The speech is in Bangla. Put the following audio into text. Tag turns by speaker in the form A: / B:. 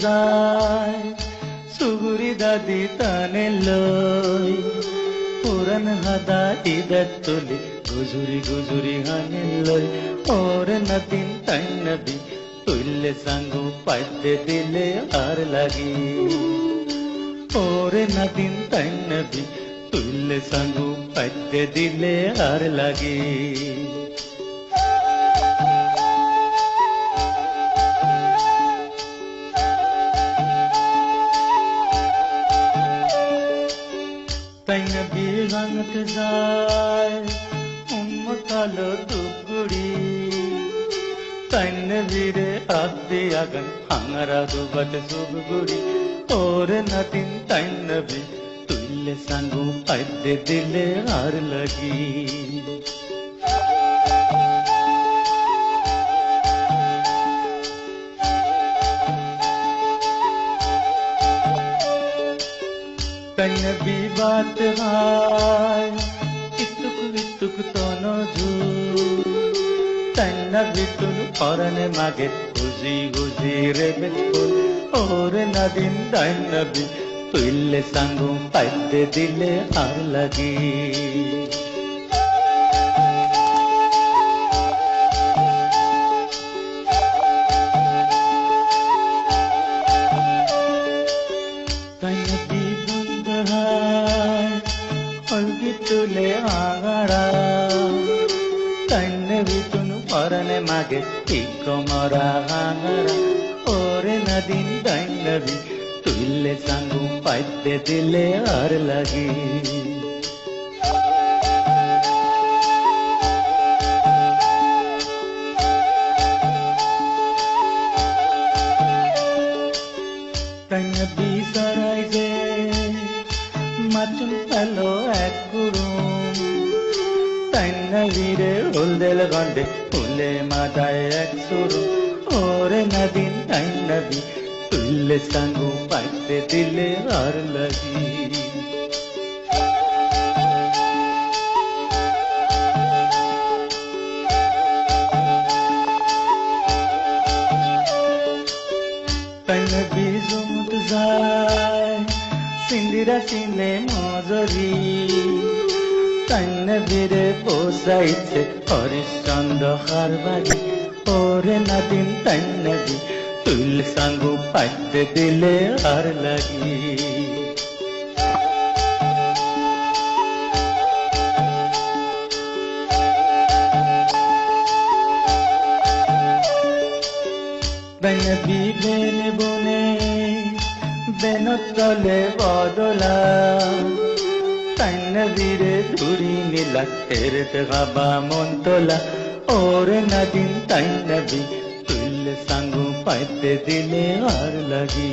A: যায় সুগুরি দাদি তানে লই পুরান হাদা ইদার তুলি গুজুরি গুজুরি হানে লই ওর নদিন তাই নবী তুললে সাঙ্গু পাইতে দিলে আর লাগি ওরে নদিন তাই নবী তুললে সাঙ্গু পাইতে দিলে আর লাগি নবী রঙত যায়? উম্মতালো টুকুড়ি তাই নবীরে আদি আগন হাঙরা দুবত সুবগুড়ি ওর নাতিন, তাই নবী তুইলে সাঙ্গু আদ্যে দিলে আর লাগি। तन भी बात हाय इतुक वितुक तोनो झू तन भी तुन औरन मागे गुजी गुजी रे बिल्कुल और नदीन तन भी तुल्ले संगू पाइते दिले आर लगी ತುಲೆ ಆಗಳ ಕಣ್ಣೆ ಬಿತುನು ಪರನೆ ಮಗೆ ಇಕ್ಕೊ ಮರ ಆಗಳ ಓರೆ ನದಿನ ದೈನವಿ ತುಲ್ಲೆ ಸಂಗು ಪದ್ದೆ ದಿಲೆ ಅರಲಗಿ ಕಣ್ಣ ಬೀಸರೈಸೇ মাচুন পেল এক গুরুম তন্ন বীরে উলদেল গন্ডে ফুলে মাদায় এক সুরু ওরে নদীন তন্নবি তুল্লে সঙ্গু পাইতে সিন্দিরা সিনে মজরি। তন্ন বীরে বসাইছে হরিশ্চন্দ্র হারবারি। ওরে নদিন তন্নবি তুল সঙ্গু পাইতে দিলে আর লাগি। বেনবি বেন বনে ಬೆನತ್ತಲೆ ಬಾದೊಲ ತಣ್ಣ ವಿರೆ ದುರಿ ನಿಲ ತೆರೆದ ಗಬ ಮೊಂತೊಲ ಓರ ನದಿನ್ ತಣ್ಣ ಬಿ ತುಲ್ಲ ಸಂಗು ಪತ್ತೆ ದಿಲೆ ಆರ್ ಲಗಿ